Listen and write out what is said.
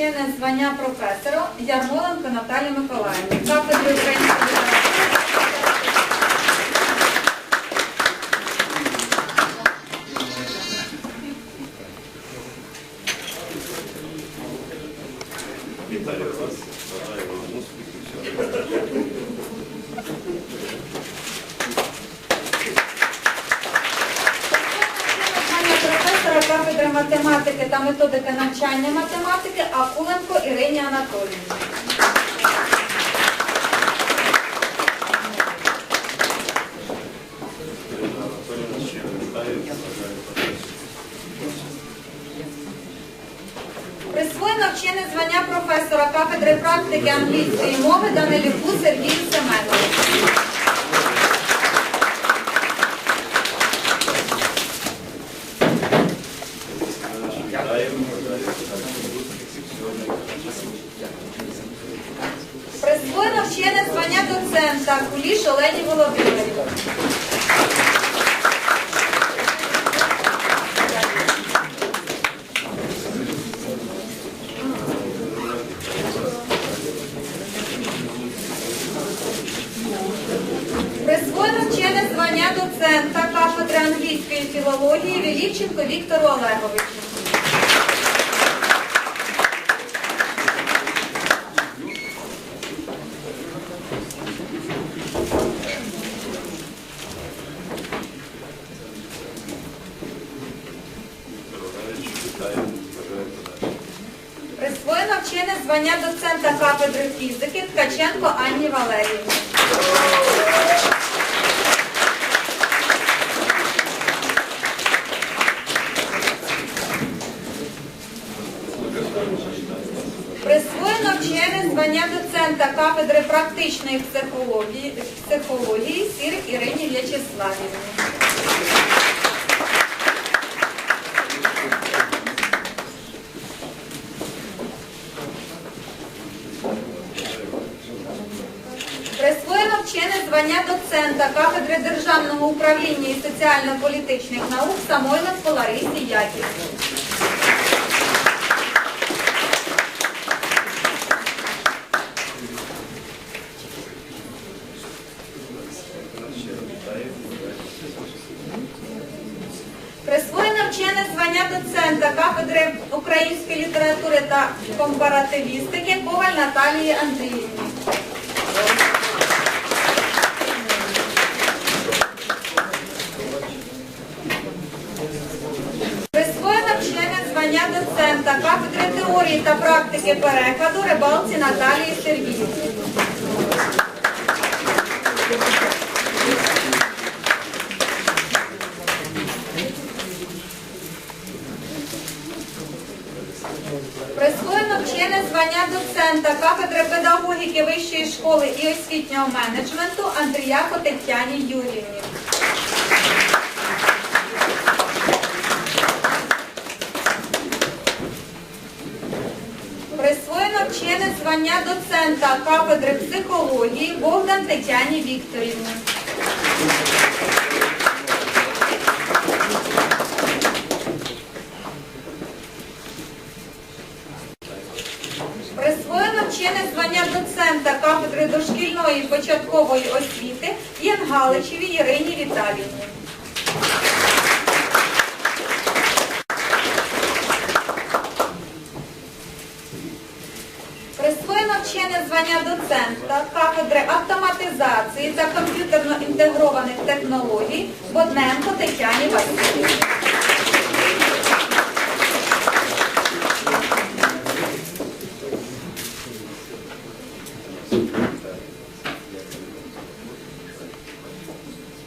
чинне звання професора Ярмоленко Наталі Миколаївні. Кафедри української. Вітаю вас, бажаю вам успіхів. всього. Звання професора кафедри математики та методики навчання математики Акуленко Ірині подальших. Присвоєно вчене звання професора кафедри практики англійської мови Данилюку Сергію Семеновичу. Вітаю, бажаю подальших успіхів, всього найкращого. Присвоєно вчене звання доцента Куліш Олені Володимирівні. Присвоєно вчене звання доцента кафедри англійської філології Веліченко Віктору Олеговичу. Присвоєно вчене звання доцента кафедри фізики Ткаченко Анні Валеріївні. Присвоєно вчене звання доцента кафедри практичної психології, психології Сір Ірині В'ячеславівні. Присвоєно вчене звання доцента кафедри державного управління і соціально-політичних наук Самойленко Ларисі Яківні. Присвоєно звання доцента кафедри української літератури та компаративістики Коваль Наталії Андріївні. Присвоєно вчене звання доцента кафедри теорії та практики перекладу Рибалці Наталії Сергіївні. Присвоєно вчене звання доцента кафедри педагогіки Вищої школи і освітнього менеджменту Андріяко Тетяні Юрівні. Присвоєно вчене звання доцента кафедри психології Богдан Тетяні Вікторівні. Присвоєно вчене звання доцента кафедри дошкільної і початкової освіти Янгаличеві Ірині Віталіївні. Присвоєно звання доцента кафедри автоматизації та комп'ютерно інтегрованих технологій Бодненко Тетяні Васильівні.